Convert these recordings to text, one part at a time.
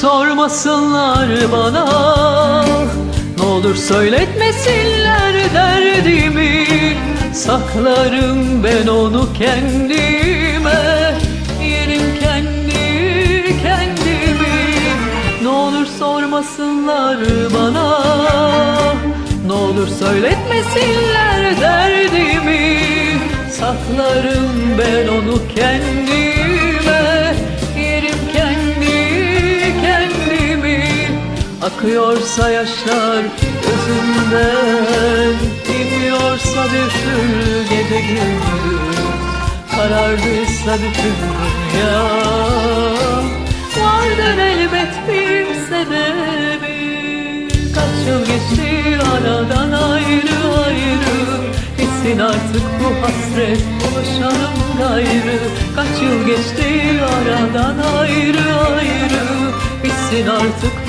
sormasınlar bana. Ne olur söyletmesinler derdimi. Saklarım ben onu kendime. Yerim kendi kendimi. Ne olur sormasınlar bana. Ne olur söyletmesinler derdimi. Saklarım ben onu kendime Akıyorsa yaşlar gözümden Dinmiyorsa bir türlü gece gündüz Karardıysa bütün dünya. Vardır elbet bir sebebi. Kaç yıl geçti aradan ayrı ayrı Bitsin artık bu hasret buluşalım gayrı. Kaç yıl geçti aradan ayrı ayrı Bitsin artık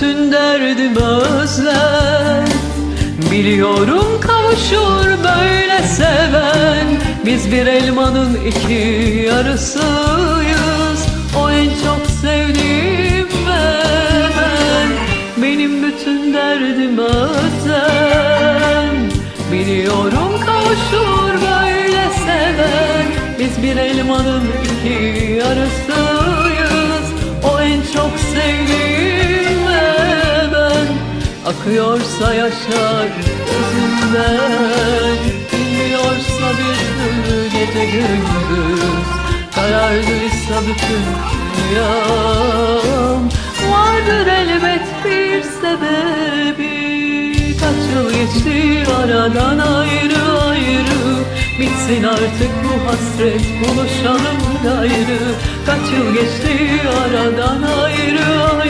bütün derdim özlem Biliyorum kavuşur böyle seven. Biz bir elmanın iki yarısıyız. O en çok sevdiğim ve ben. Benim bütün derdim özlem Biliyorum kavuşur böyle seven. Biz bir elmanın iki yarısıyız Akıyorsa yaşar gözümden Bilmiyorsa bir türlü gece gündüz. Karardıysa bütün dünyam. Vardır elbet bir sebebi. Kaç yıl geçti aradan ayrı ayrı. Bitsin artık bu hasret buluşalım gayrı Kaç yıl geçti aradan ayrı ayrı